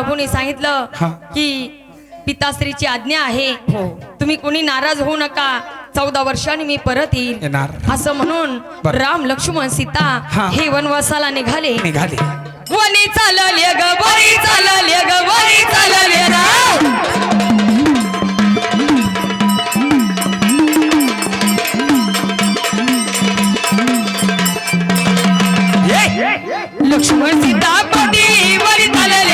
प्रभूने सांगितलं. की पिताश्रीची आज्ञा आहे हो. तुम्ही कोणी नाराज होऊ नका चौदा वर्षांनी मी परत येईल असं म्हणून. राम लक्ष्मण सीता हा. वनवासाला निघाले निघाले वनी चालले ग वनी चालले ग वनी चालले राम लक्ष्मण सीतापती वनी चालले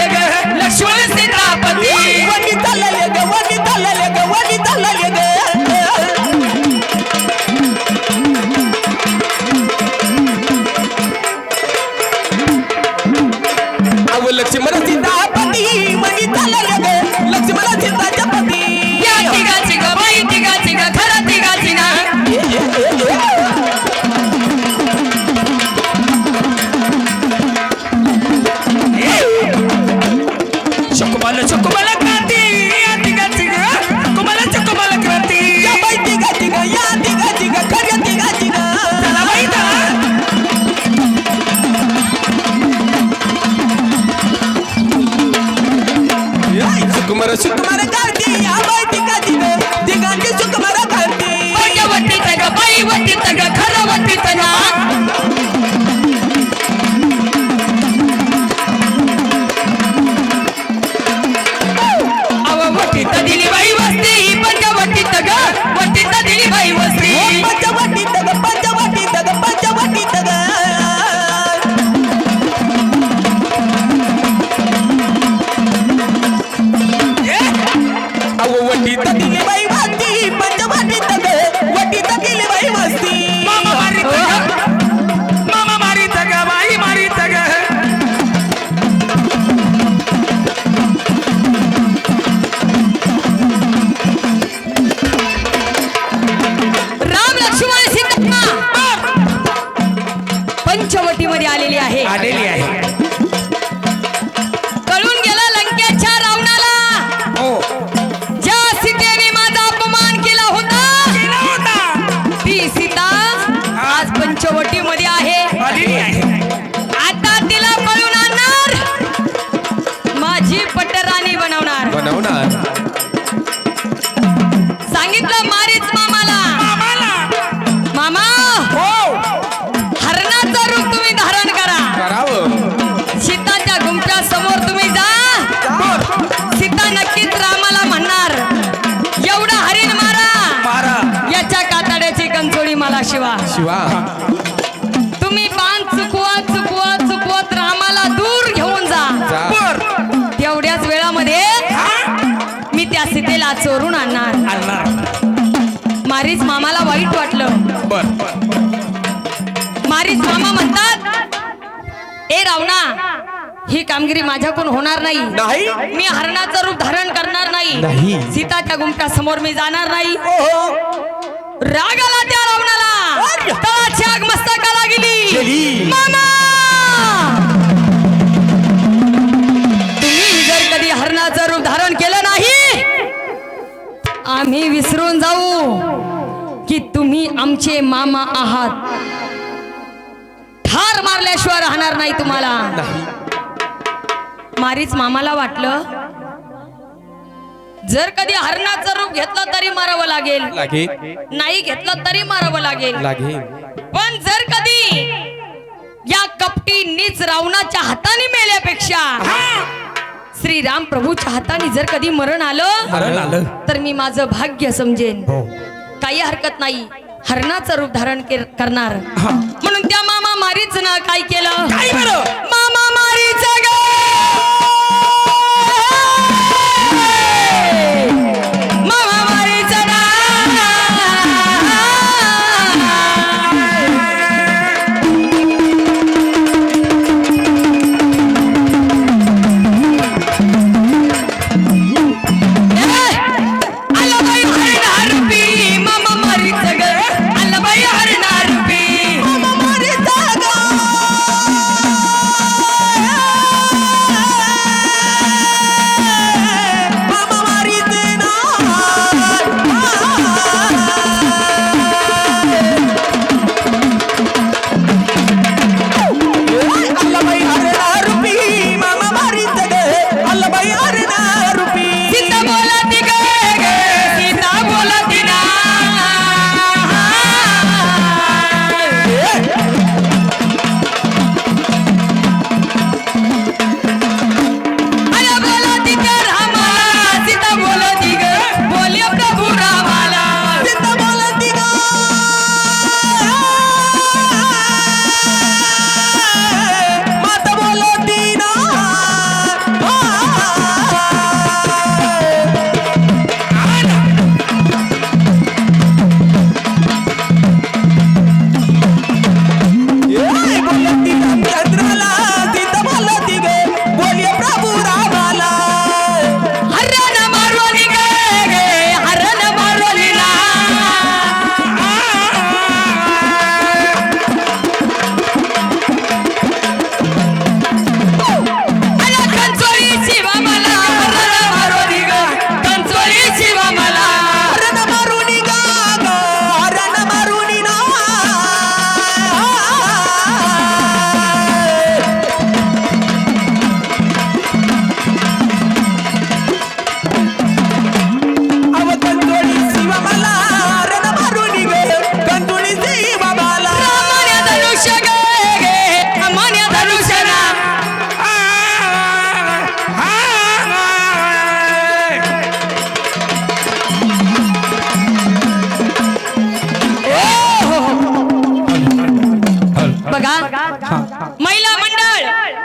शिवा. तुम्ही पान चुकवत चुकवत चुकवत रामाला दूर घेऊन जा. बर तेवढ्याच वेळामध्ये मी त्या सीतेला चोरून आणणार. आणणार. मारीच मामाला वाईट वाटलं. बर. मारीच मामा म्हणतात ए रावणा ही कामगिरी माझ्याकडून होणार नाही. नाही. मी हरणाचं रूप धारण करणार नाही. सीताच्या गुंफ्या समोर मी जाणार नाही. ओहो. राग आला त्या तळाची आग मस्तकाला गेली. मामा! तुम्ही जर कधी हरणाचं रूप धारण केलं नाही आम्ही विसरून जाऊ की तुम्ही आमचे मामा आहात. ठार मारल्याशिवाय राहणार नाही तुम्हाला. मारीच मामाला वाटलं. जर कधी हरणाचं रूप घेतलं तरी मारावं लागेल. लागे नाही घेतलं तरी मारावं लागेल. लागे पण जर कधी या कपटी नीच रावणाच्या हाताने मेल्यापेक्षा श्रीराम प्रभूच्या हाताने जर कधी मरण आलं मरण आलं. तर मी माझं भाग्य समजेन. काही हरकत नाही. हरणाचं रूप धारण के- करणार. म्हणून त्या मामा मारीच ना काय केलं? काय बरं? मामा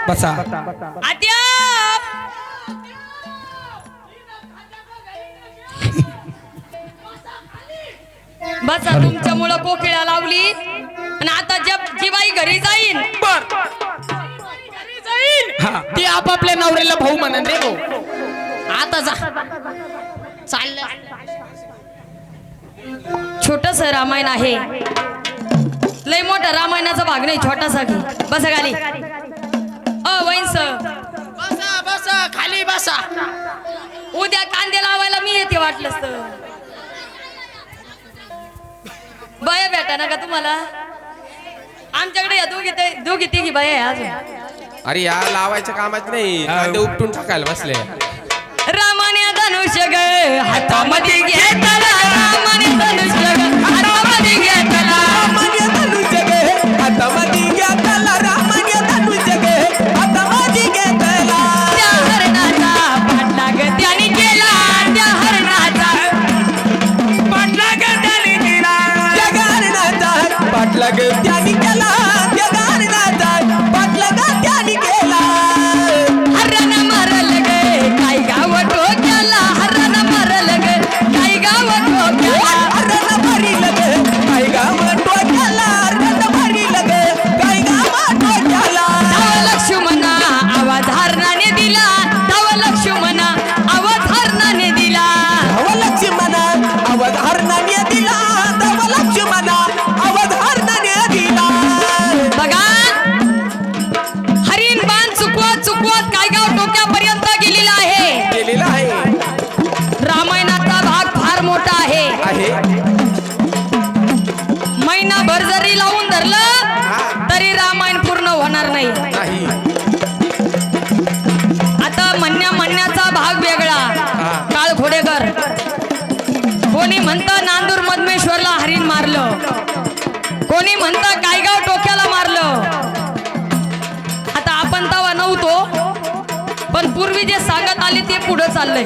बसा. आत्या बसा तुमच्यामुळं कोकिळा लावली. आणि आता जब जीवाई घरी जाईन. बर. घरी जाईन हा. ती आपापल्या नवऱ्याला भाऊ म्हणन रे भाऊ. आता जा. चाललं. छोटस रामायण आहे. लय मोठा रामायणाचा भाग नाही छोटासा घे बसा खाली. अ वैंस बसा बसा खाली बसा. उद्या कांदे लावायला मी येते वाटलंस तर. बाया भेटा ना का तुम्हाला. आमच्याकडे या दोघी ते दोघी तिघी बाया आहे अजून. अरे या लावायचं कामाच नाही कांदे उपटून टाकायला बसले. रामाने धनुष्य ग हातामध्ये घेतला. रामाने धनुष्य ग हातामध्ये घेतला. गे हातामध्ये चाललंय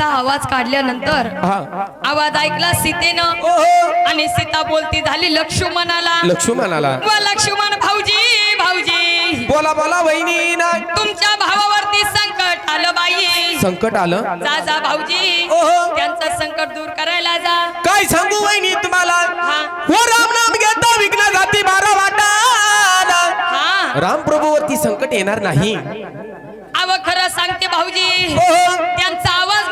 असा आवाज काढल्यानंतर आवाज ऐकला सीतेनं आणि सीता बोलती झाली लक्ष्मणाला. लक्ष्मणाला. लक्ष्मण भाऊजी भाऊजी. बोला बोला वहिनी तुमच्या भावावरती संकट आलं बाई. संकट आलं? जा जा भाऊजी. त्यांचं संकट दूर करायला जा. काय सांगू वहिनी तुम्हाला? हा. राम नाम घेता विघ्न जाती बारा वाटा राम प्रभूवरती संकट येणार नाही. अव खरं सांगते भाऊजी. त्यांचा आवाज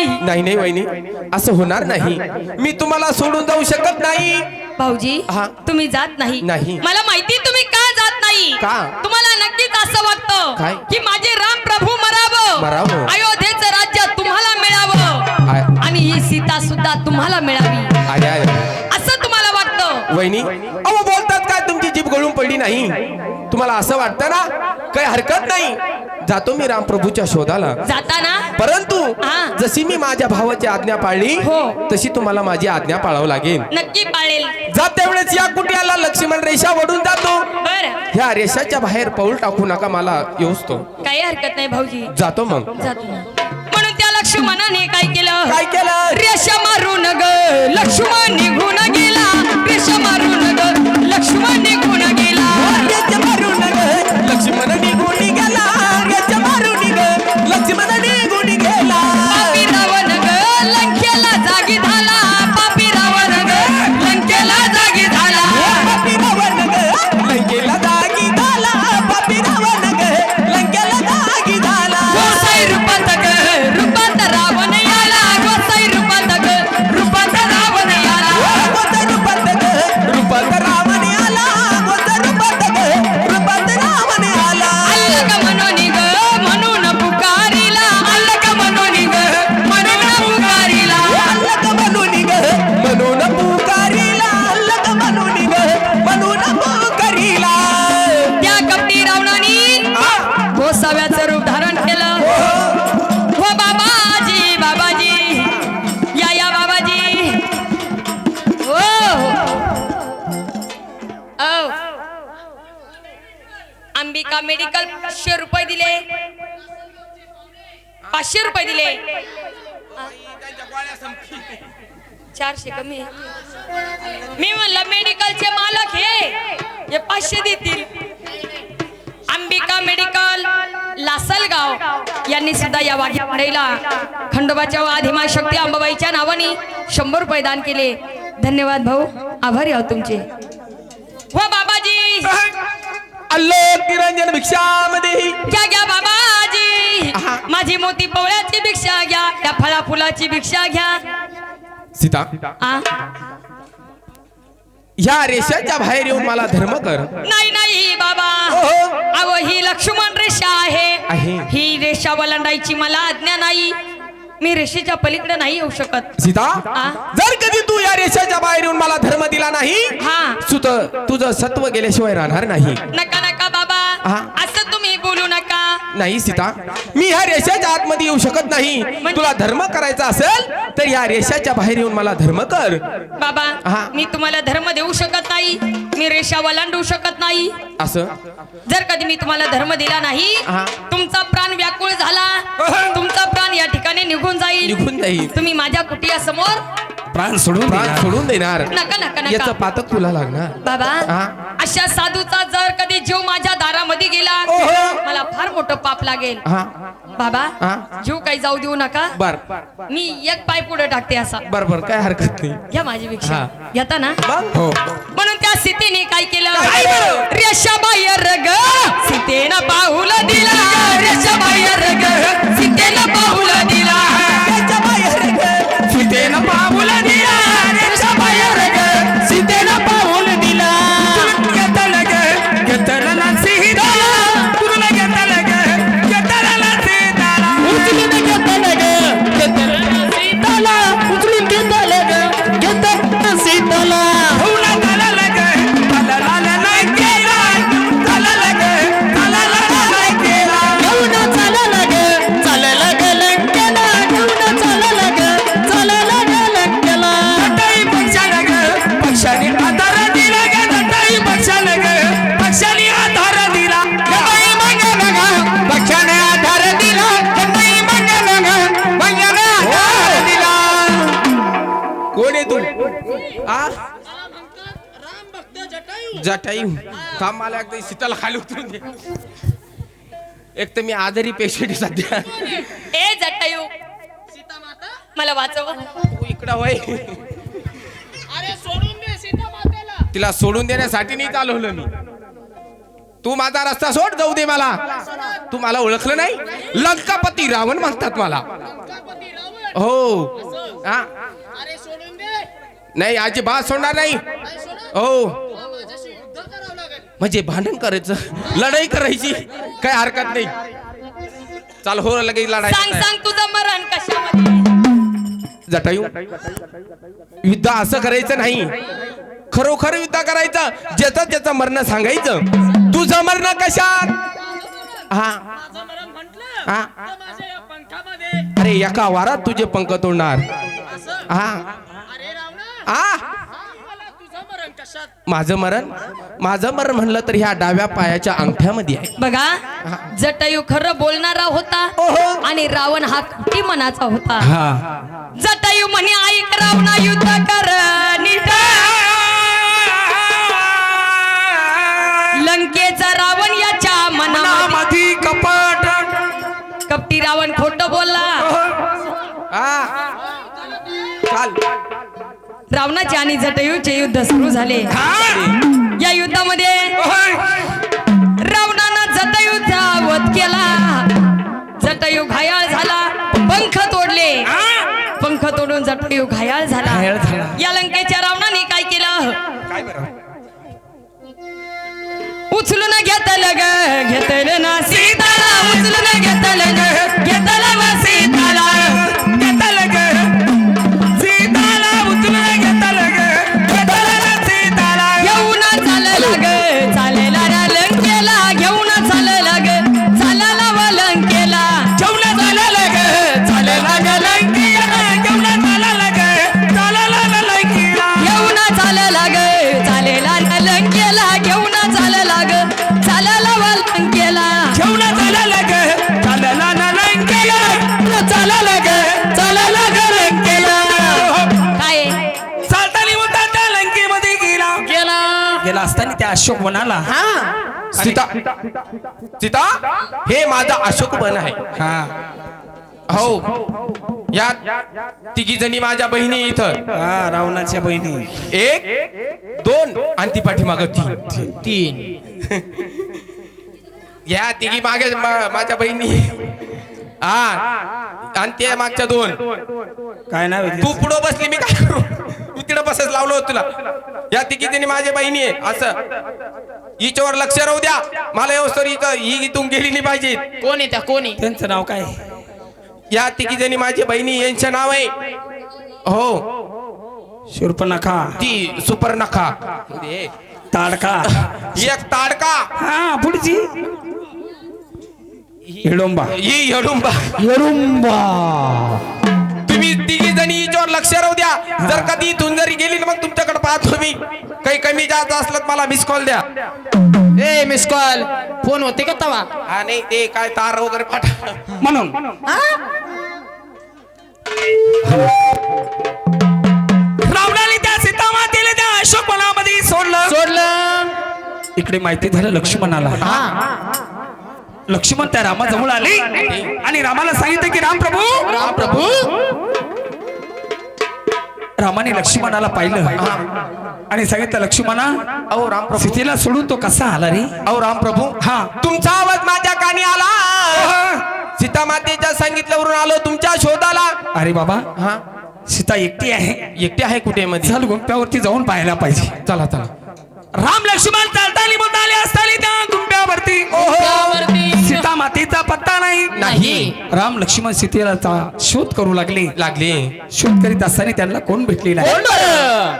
नाही नाही वहिनी. असं होणार नाही. मी तुम्हाला सोडून जाऊ शकत नाही. भाऊजी हा. तुम्ही जात नाही. नाही. मला माहिती तुम्ही का जात नाही. का? तुम्हाला नक्कीच असं वाटतं? की माझे राम प्रभू मरावं. मरावं. अयोध्येचं राज्य तुम्हाला मिळावं. आय- आणि ही सीता सुद्धा तुम्हाला मिळावी. असं तुम्हाला वाटतं? वहिनी अहो बोलतात काय तुमची जीभ गळून पडली नाही? तुम्हाला असं वाटतं ना? काही हरकत नाही. जातो मी रामप्रभूच्या शोधाला. जाताना? परंतु. जशी मी माझ्या भावाची आज्ञा पाळली हो. तशी तुम्हाला माझी आज्ञा पाळावं लागेल. नक्की पाळेल. जात त्यावेळेस या कुट्याला लक्ष्मण रेषा वडून जातो. ह्या रेषाच्या बाहेर पाऊल टाकू नका मला येऊस तो काही हरकत नाही भाऊजी. जातो मग. म्हणून त्या लक्ष्मणाने काय केलं? काय केलं? रेषा मारून ग लक्ष्मण निघून गेला. रेषा मारून पाचशे रुपये दिले. चारशे कमी. मी म्हणलं मेडिकलचे मालक हे. पाचशे देतील. अंबिका मेडिकल लासलगाव यांनी सुद्धा या वाघ्याला खंडोबाच्या आधिमा शक्ती अंबाबाईच्या नावाने शंभर रुपये दान केले. धन्यवाद भाऊ. आभारी आहोत तुमचे. हो बाबाजी. अल्लोक निरंजन भिक्षामध्ये घ्या घ्या बाबाजी माझी मोती पवळ्याची भिक्षा घ्या त्या फळा फुलाची भिक्षा घ्या. सीता. आ? ह्या रेषाच्या बाहेर येऊन मला धर्म कर. नाही नाही बाबा. ओहो. अहो ही लक्ष्मण रेषा आहे. आहे. ही रेषा वलंडायची मला आज्ञा नाही. मी रेषेच्या पलीकडे नाही येऊ शकत. सीता आ? जर कधी तू या रेषाच्या बाहेर येऊन मला धर्म दिला नाही हा. सुत तुझं सत्व गेल्याशिवाय राहणार नाही. नका नका बाबा. हा. असं नाही सीता. मी ह्या रेषाच्या आतमध्ये येऊ शकत नाही. तुला धर्म करायचा असेल तर या रेषाच्या बाहेर येऊन मला धर्म कर. बाबा हा. मी तुम्हाला धर्म देऊ शकत नाही. मी रेषा वलांडू शकत नाही. असं? जर कधी मी तुम्हाला धर्म दिला नाही हा. तुमचा प्राण व्याकुळ झाला. तुमचा प्राण या ठिकाणी निघून जाईल. निघून जाईल. तुम्ही माझ्या कुटियासमोर प्राण सोडून प्राण. सोडून देणार. नका नका याचं नका पातक तुला लागणार. बाबा हा. अशा साधूचा जर कधी जीव माझ्या दारामध्ये गेला ओहो. मला फार मोठं पाप लागेल. हा? बाबा हा. जीव काही जाऊ देऊ नका. बर. मी एक पाय पुढे टाकते असा. बर बर काय हरकत नाही. घ्या माझी भिक्षा. हा. घेता ना? हो म्हणून त्या सीतेने काय केलं? काय केलं? रेषा आ? जटायू. थांब मला एकदा शीतल खाली उतरून दे. एक तर मी आजारी पेशंट आहे सध्या. ए जटायू. मला वाचव. तू इकडं होय तिला सोडून देण्यासाठी नाही चालवलं मी. तू माझा रस्ता सोड जाऊ दे मला. तू मला ओळखलं नाही? लंकापती रावण म्हणतात मला. हो. हा नाही अजिबात सोडणार नाही. हो. म्हणजे भांडण करायचं लढाई करायची काय हरकत नाही. चाल हो लगेच लढाई सांग सांग तुझं मरण कशामध्ये? जटायू युद्ध असं करायचं नाही. खरोखर युद्ध करायचं ज्याचं त्याचं मरण सांगायचं. तुझं मरण कशात? हा. हा. अरे एका वारात तुझे पंख तोडणार. हा. माझं मरण? माझं मरण म्हणलं तर ह्या डाव्या पायाच्या अंगठ्यामध्ये आहे. बघा जटायू खरं बोलणारा होता. आणि रावण हा खोटी मनाचा होता? जटायू म्हणे ऐक रावणा युद्ध कर नीट रावणाचे आणि जटायूचे युद्ध सुरू झाले. या युद्धामध्ये रावणानं जटायूचा वध केला. जटायू घायाळ झाला. पंख तोडले. पंख तोडून जटायू घायाळ झाला. या लंकेच्या रावणाने काय केलं? उचलून घेतलं ग घेतलं ना सीताला उचलून घेतलं ग घेतलं अशोक वनाला. हा. सीता सीता हे माझा अशोक बन आहे. हा. हो. या तिघी जणी माझ्या बहिणी इथं. हा रावणाच्या बहिणी. एक दोन आणि ती पाठीमाग तीन तीन. या तिघी मागे मा- माझ्या बहिणी. हा. आणि त्या मागच्या दोन. काय नाव आहे तू तिचं? पुढं बसली मी काय करू? मी तिकडं बसच लावलं होतं तुला. या जणी माझ्या बहिणी आहे. असं. हिच्यावर लक्ष राहू द्या. मला व्यवस्थित इथं ही इथून गेली नाही पाहिजे. कोण त्या? कोण त्यांचं नाव काय? या तिघी जणी माझी बहिणी यांचे नाव आहे. हो. शूर्पणखा ती सुपर्णखा. ताडका. एक ताडका. हा पुढची. हिडोंबा ही हडुंबा यरुंबा तुम्ही तिघी जणी हिच्यावर लक्ष राहू द्या. जर कधी इथून जरी गेली ना मग तुमच्याकडे पाहतो मी. काही कमी जास्त असलं तर मला मिस कॉल द्या. ए मिस कॉल फोन होते का तवा? हा नाही ते काय तार वगैरे पाठवा म्हणून. रावणाने त्या सीतामातेला त्या अशोक वनामध्ये सोडलं. सोडलं. इकडे माहिती झालं लक्ष्मणाला. लक्ष्मण त्या रामाजवळ आले आणि रामाला सांगितलं की राम प्रभू राम प्रभू. रामाने लक्ष्मणाला पाहिलं आणि सांगितलं लक्ष्मणा अहो राम प्रभू. सीतेला सोडून तो कसा आला रे? अहो राम प्रभू. हा. तुमचा आवाज माझ्या कानी आला. सीता मातेच्या सांगितल्यावरून आलो तुमच्या शोधाला. अरे बाबा. हा. सीता एकटी आहे. एकटे आहे कुठे मध्ये चल गुंप्यावरती जाऊन पाहायला पाहिजे. चला चला. राम लक्ष्मण चालतानी बोलताले असताना त्या गुंप्यावरती त्यावरती सीता मातेचा पत्ता नाही. नाही. राम लक्ष्मण सीतेला शोध करू लागले. लागले. शोध करीत असताना त्यांना कोण भेटलेला आहे? कोण बरं?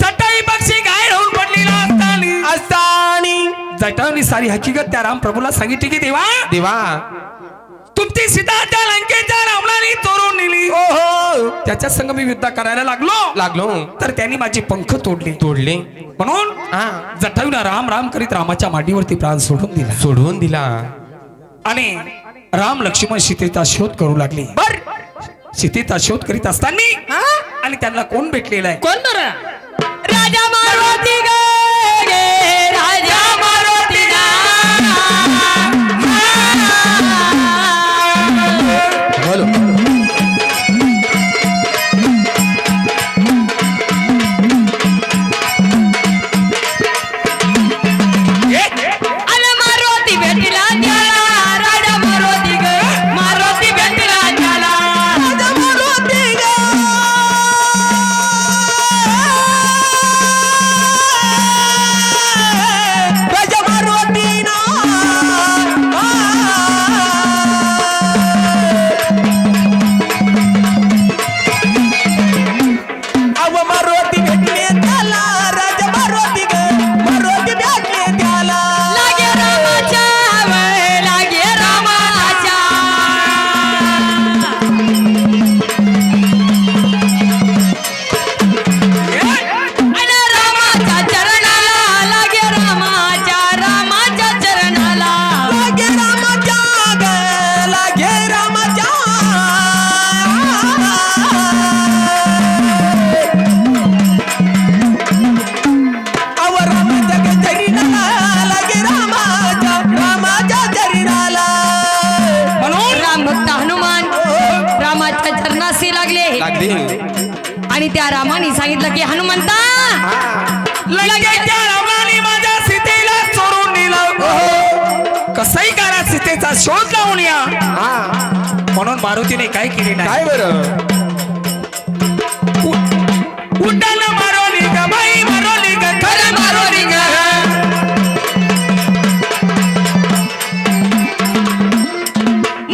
जटाई पक्षी गाय राहून पडलेला असताना. असतानी. जटावनी सारी हकीकत त्या राम प्रभूला सांगितली की देवा देवा. तुमची सीता त्या लंकेच्या रावणाने चोरून नेली. ओहो. त्याच्या संग मी युद्ध करायला लागलो. लागलो. तर त्यांनी माझी पंख तोडले. तोडले. म्हणून हा. जटायूला राम राम करीत रामाच्या मांडीवरती प्राण सोडून दिला. सोडवून दिला. आणि राम लक्ष्मण सीतेचा शोध करू लागले. बर. सीतेचा शोध करीत असताना आणि त्यांना कोण भेटलेला आहे? कोण बरं? राजा मारुती गे लावून या म्हणून मारुतीने काय केले नाही? काय बरं? उड्डाण मारोली ग बाई? मारोली ग खरं मारोली ग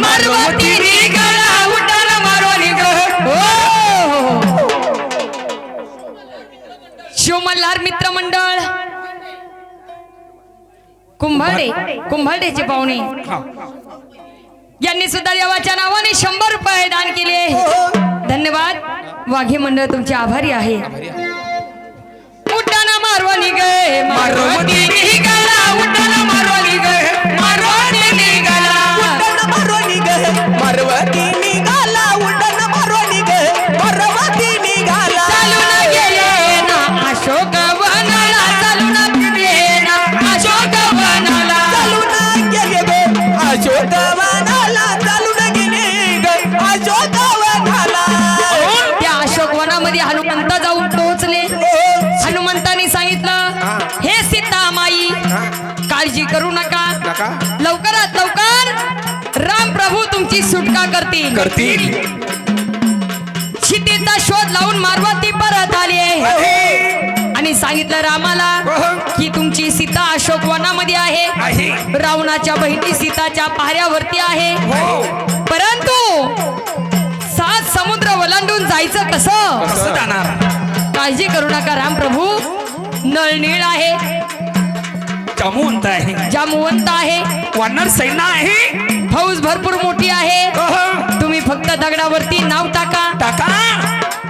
मारुती निघाला उड्डाण मारोली ग हो. शिवमल्हार मित्र मंडळ. कुंभारडे कुंभारडेचे पाहुणे. यांनी सुद्धा देवाच्या नावाने शंभर रुपये दान केले. धन्यवाद. वाघे मंडळ तुमचे आभारी आहे. उड्डाण गे निघाला उड्डाण मारवणी गे मारवती निघाला. उड्डाण मारोनी ग मारवती निघाला उड्डाण मारोनी ग मारवती निघाला. का करतील? करतील. सीतेचा शोध लावून मारवाती परत आली आहे. आणि सांगितलं रामाला की तुमची सीता अशोक वनामध्ये आहे. रावणाच्या बहिणी सीताच्या पहाऱ्यावरती आहे. हो. परंतु सात समुद्र ओलांडून जायचं कसं? काळजी करू नका राम प्रभू नळनीळ आहे. जामुवंत आहे. जामुवंत आहे. वानर सैना आहे. हौस भरपूर मोठी आहे. तुम्ही फक्त दगडावरती नाव टाका. टाका.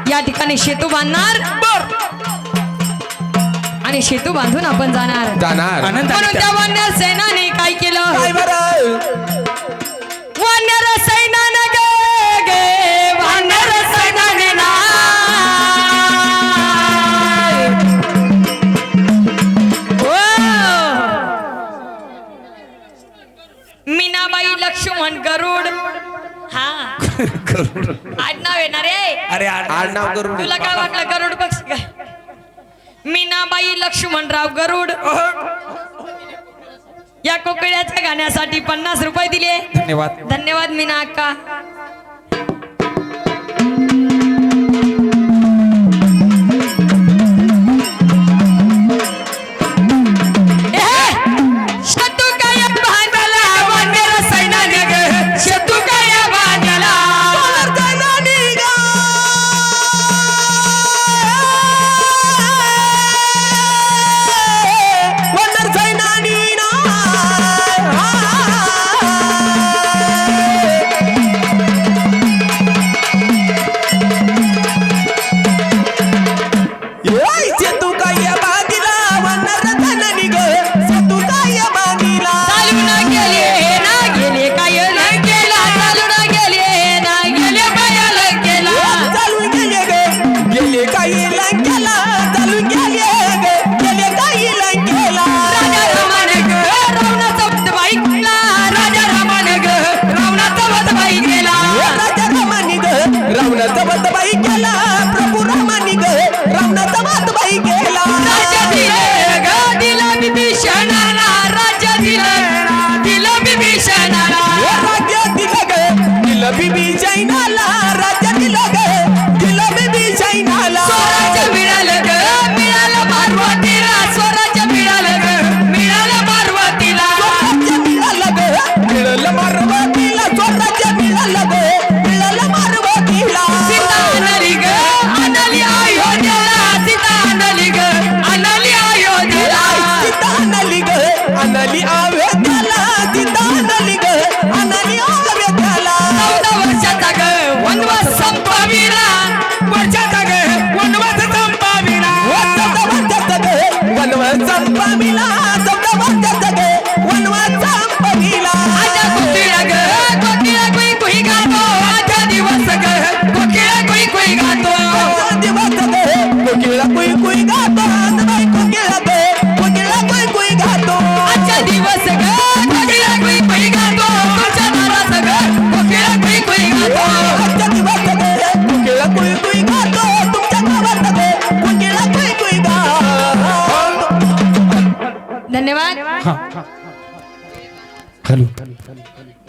या ठिकाणी शेतू बांधणार. आणि शेतू बांधून आपण जाणार. जाणार. म्हणून त्या सेनाने काय केलं? सैन लक्ष्मण गरुड. गरुड आडनाव येणार अरे आडनाव गरुड. तुला काय वाटलं गरुड पक्ष? काय मीनाबाई लक्ष्मणराव गरुड. या कोकिळ्याच्या गाण्यासाठी पन्नास रुपये दिले. धन्यवाद. धन्यवाद मीना अक्का. கோயிலங்கெல்லாம் Anali Ave. come, come.